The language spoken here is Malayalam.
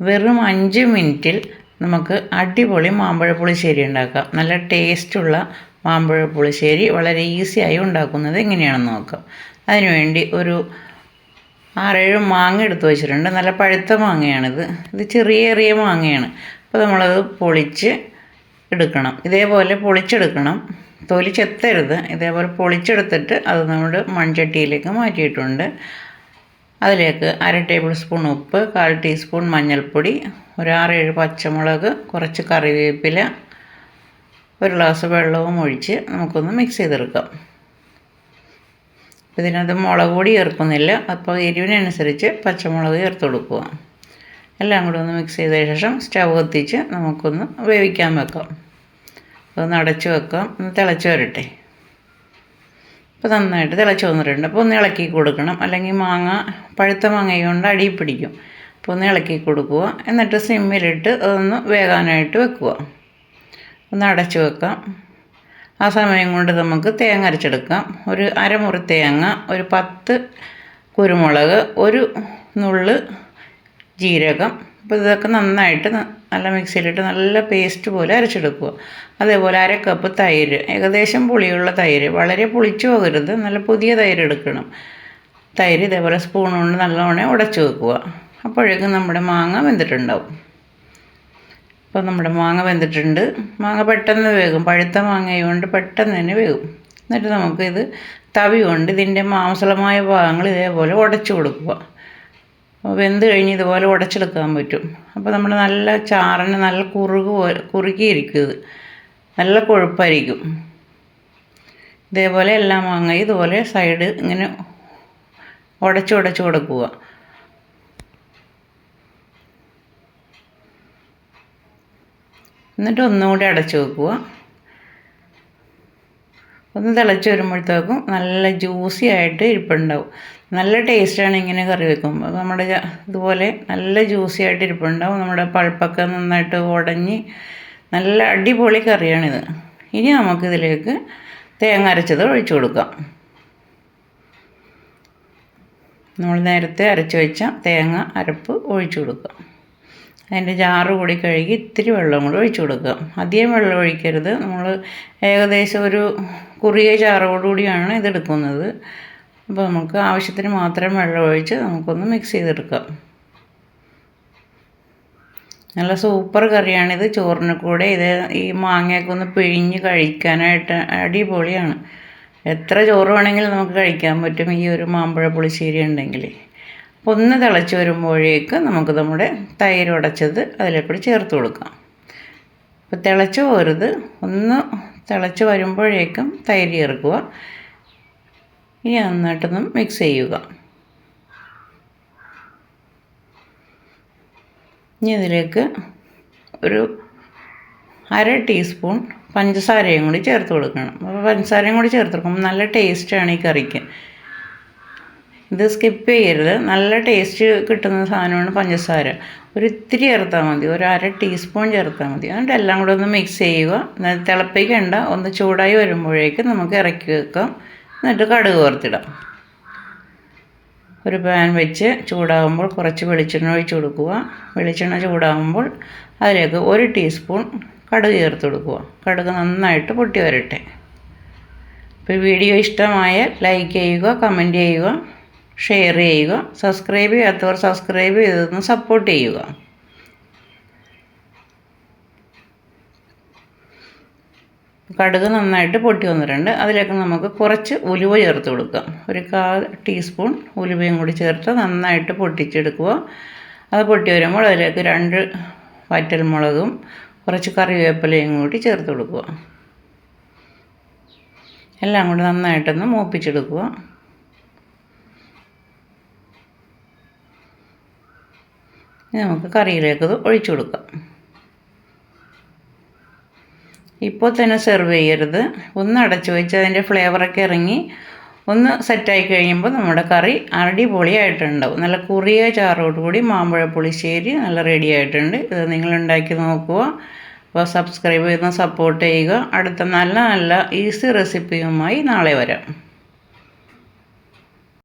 വെറും അഞ്ച് മിനിറ്റിൽ നമുക്ക് അടിപൊളി മാമ്പഴ പുളിശ്ശേരി ഉണ്ടാക്കാം. നല്ല ടേസ്റ്റുള്ള മാമ്പഴ പുളിശ്ശേരി വളരെ ഈസിയായി ഉണ്ടാക്കുന്നത് എങ്ങനെയാണെന്ന് നോക്കാം. അതിനുവേണ്ടി ഒരു ആറേഴ് മാങ്ങ എടുത്ത് വെച്ചിട്ടുണ്ട്. നല്ല പഴുത്ത മാങ്ങയാണിത്. ഇത് ചെറിയ ചെറിയ മാങ്ങയാണ്. അപ്പോൾ നമ്മളത് പൊളിച്ച് എടുക്കണം. ഇതേപോലെ പൊളിച്ചെടുക്കണം. തൊലി ചെത്തരുത്. ഇതേപോലെ പൊളിച്ചെടുത്തിട്ട് അത് നമ്മുടെ മൺചട്ടിയിലേക്ക് മാറ്റിയിട്ടുണ്ട്. അതിലേക്ക് അര ടേബിൾ സ്പൂൺ ഉപ്പ് കാൽ ടീസ്പൂൺ മഞ്ഞൾപ്പൊടി ഒരു ആറേഴ് പച്ചമുളക് കുറച്ച് കറിവേപ്പില ഒരു ഗ്ലാസ് വെള്ളവും ഒഴിച്ച് നമുക്കൊന്ന് മിക്സ് ചെയ്തെടുക്കാം. ഇതിനകത്ത് മുളക് പൊടി ചേർക്കുന്നില്ല. അപ്പോൾ എരിവിനനുസരിച്ച് പച്ചമുളക് ചേർത്ത് കൊടുക്കുക. എല്ലാം കൂടി ഒന്ന് മിക്സ് ചെയ്ത ശേഷം സ്റ്റവ് കത്തിച്ച് നമുക്കൊന്ന് വേവിക്കാൻ വെക്കാം. അതൊന്ന് അടച്ച് വെക്കാം. ഒന്ന് തിളച്ച് വരട്ടെ. ഇപ്പോൾ നന്നായിട്ട് തിളച്ച് വന്നിട്ടുണ്ട് അപ്പോൾ ഒന്ന് ഇളക്കി കൊടുക്കണം. അല്ലെങ്കിൽ മാങ്ങ പഴുത്ത മാങ്ങ കൊണ്ട് അടിയിൽ പിടിക്കും. അപ്പോൾ ഒന്ന് ഇളക്കി കൊടുക്കുക. എന്നിട്ട് സിമ്മിലിട്ട് അതൊന്ന് വേകാനായിട്ട് വെക്കുക. ഒന്ന് അടച്ചു വെക്കാം. ആ സമയം കൊണ്ട് നമുക്ക് തേങ്ങ അരച്ചെടുക്കാം. ഒരു അരമുറി തേങ്ങ ഒരു പത്ത് കുരുമുളക് ഒരു നുള്ള് ജീരകം. അപ്പോൾ ഇതൊക്കെ നന്നായിട്ട് നല്ല മിക്സിയിലിട്ട് നല്ല പേസ്റ്റ് പോലെ അരച്ചെടുക്കുക. അതേപോലെ അര കപ്പ് തൈര് ഏകദേശം പുളിയുള്ള തൈര്. വളരെ പുളിച്ചു പോകരുത് നല്ല പുതിയ തൈര് എടുക്കണം. തൈര് ഇതേപോലെ സ്പൂൺ കൊണ്ട് നല്ലോണം ഉടച്ചു വെക്കുക. അപ്പോഴേക്കും നമ്മുടെ മാങ്ങ വെന്തിട്ടുണ്ടാവും. അപ്പോൾ നമ്മുടെ മാങ്ങ വെന്തിട്ടുണ്ട്. മാങ്ങ പെട്ടെന്ന് വേകും. പഴുത്ത മാങ്ങയുകൊണ്ട് പെട്ടെന്ന് തന്നെ വേകും. എന്നിട്ട് നമുക്കിത് തവി കൊണ്ട് ഇതിന്റെ മാംസളമായ ഭാഗങ്ങൾ ഇതേപോലെ ഉടച്ചു കൊടുക്കുക. വെന്ത് കഴിഞ്ഞ് ഇതുപോലെ ഉടച്ചെടുക്കാൻ പറ്റും. അപ്പോൾ നമ്മൾ നല്ല ചാറിന് നല്ല കുറുക് പോലെ കുറുകിയിരിക്കും ഇത്. നല്ല കൊഴുപ്പായിരിക്കും. ഇതേപോലെ എല്ലാ മാങ്ങയും ഇതുപോലെ സൈഡ് ഇങ്ങനെ ഉടച്ച് ഉടച്ച് കൊടുക്കുക. എന്നിട്ട് ഒന്നുകൂടി അടച്ചു വെക്കുക. ഒന്ന് തിളച്ച് വരുമ്പോഴത്തേക്കും നല്ല ജ്യൂസി ആയിട്ട് ഇരിപ്പുണ്ടാവും. നല്ല ടേസ്റ്റാണ് ഇങ്ങനെ കറി വെക്കുമ്പോൾ നമ്മുടെ ഇതുപോലെ നല്ല ജ്യൂസി ആയിട്ട് ഇരിപ്പുണ്ടാവും. നമ്മുടെ പൾപ്പൊക്കെ നന്നായിട്ട് ഉടഞ്ഞ് നല്ല അടിപൊളി കറിയാണിത്. ഇനി നമുക്കിതിലേക്ക് തേങ്ങ അരച്ചത് ഒഴിച്ചു കൊടുക്കാം. നമ്മൾ നേരത്തെ അരച്ചു വെച്ച തേങ്ങ അരപ്പ് ഒഴിച്ചു കൊടുക്കാം. അതിന്റെ ജാറ് കൂടി കഴുകി ഇത്തിരി വെള്ളം കൂടി ഒഴിച്ചു കൊടുക്കുക അധികം വെള്ളം ഒഴിക്കരുത്. നമ്മൾ ഏകദേശം ഒരു കുറിയ ചാറോടുകൂടിയാണ് ഇതെടുക്കുന്നത്. അപ്പോൾ നമുക്ക് ആവശ്യത്തിന് മാത്രം വെള്ളം ഒഴിച്ച് നമുക്കൊന്ന് മിക്സ് ചെയ്തെടുക്കാം. നല്ല സൂപ്പർ കറിയാണിത്. ചോറിന് കൂടെ ഇത് ഈ മാങ്ങയൊക്കെ ഒന്ന് പിഴിഞ്ഞ് കഴിക്കാനായിട്ട് അടിപൊളിയാണ്. എത്ര ചോറ് വേണമെങ്കിലും നമുക്ക് കഴിക്കാൻ പറ്റും ഈ ഒരു മാമ്പഴ പുളിശ്ശേരി ഉണ്ടെങ്കിൽ അപ്പോൾ ഒന്ന് തിളച്ച് വരുമ്പോഴേക്ക് നമുക്ക് നമ്മുടെ തൈര് ഉടച്ചത് അതിലേക്കൂടി ചേർത്ത് കൊടുക്കാം. അപ്പോൾ തിളച്ച് പോരുത്. ഒന്ന് തിളച്ച് വരുമ്പോഴേക്കും തൈര് ചേർക്കുക. ഇനി നന്നായിട്ടൊന്ന് മിക്സ് ചെയ്യുക. ഇനി ഇതിലേക്ക് ഒരു അര ടീസ്പൂൺ പഞ്ചസാരയും കൂടി ചേർത്ത് കൊടുക്കണം. അപ്പോൾ പഞ്ചസാരയും കൂടി ചേർത്ത് കൊടുക്കുമ്പോൾ നല്ല ടേസ്റ്റാണ് ഈ കറിക്ക്. ഇത് സ്കിപ്പ് ചെയ്യരുത്. നല്ല ടേസ്റ്റ് കിട്ടുന്ന സാധനമാണ് പഞ്ചസാര. ഒരു ഇത്തിരി ചേർത്താൽ മതി. ഒരു അര ടീസ്പൂൺ ചേർത്താൽ മതി. എന്നിട്ട് എല്ലാം കൂടെ ഒന്ന് മിക്സ് ചെയ്യുക. തിളപ്പിക്കണ്ട. ഒന്ന് ചൂടായി വരുമ്പോഴേക്കും നമുക്ക് ഇറക്കി വെക്കാം. എന്നിട്ട് കടുക് വറുത്തിടാം. ഒരു പാൻ വെച്ച് ചൂടാകുമ്പോൾ കുറച്ച് വെളിച്ചെണ്ണ ഒഴിച്ച് കൊടുക്കുക. വെളിച്ചെണ്ണ ചൂടാകുമ്പോൾ അതിലേക്ക് ഒരു ടീസ്പൂൺ കടുക് ചേർത്ത് കൊടുക്കുക. കടുക് നന്നായിട്ട് പൊട്ടി വരട്ടെ. അപ്പോൾ വീഡിയോ ഇഷ്ടമായാൽ ലൈക്ക് ചെയ്യുക കമന്റ് ചെയ്യുക ഷെയർ ചെയ്യുക സബ്സ്ക്രൈബ് ചെയ്യാത്തവർ സബ്സ്ക്രൈബ് ചെയ്തൊന്ന് സപ്പോർട്ട് ചെയ്യുക. കടുക് നന്നായിട്ട് പൊട്ടി വന്നിട്ടുണ്ട്. അതിലേക്ക് നമുക്ക് കുറച്ച് ഉലുവ ചേർത്ത് കൊടുക്കാം ഒരു കാൽ ടീസ്പൂൺ ഉലുവയും കൂടി ചേർത്ത് നന്നായിട്ട് പൊട്ടിച്ചെടുക്കുക. അത് പൊട്ടി വരുമ്പോൾ അതിലേക്ക് രണ്ട് വറ്റൽമുളകും കുറച്ച് കറിവേപ്പിലയും കൂടി ചേർത്ത് കൊടുക്കുക. എല്ലാം കൂടി നന്നായിട്ടൊന്ന് മൂപ്പിച്ചെടുക്കുക. നമുക്ക് കറിയിലേക്ക് ഒഴിച്ചു കൊടുക്കാം. ഇപ്പോൾ തന്നെ സെർവ് ചെയ്യരുത്. ഒന്ന് അടച്ചു വെച്ച് അതിന്റെ ഫ്ലേവറൊക്കെ ഇറങ്ങി ഒന്ന് സെറ്റായി കഴിയുമ്പോൾ നമ്മുടെ കറി അടിപൊളിയായിട്ടുണ്ടാവും. നല്ല കുറിയ ചാറോടുകൂടി മാമ്പഴ പുളിശ്ശേരി നല്ല റെഡി ആയിട്ടുണ്ട്. ഇത് നിങ്ങൾ ഉണ്ടാക്കി നോക്കുക. അപ്പോൾ സബ്സ്ക്രൈബ് ചെയ്യുന്ന സപ്പോർട്ട് ചെയ്യുക. അടുത്ത നല്ല നല്ല ഈസി റെസിപ്പിയുമായി നാളെ വരാം.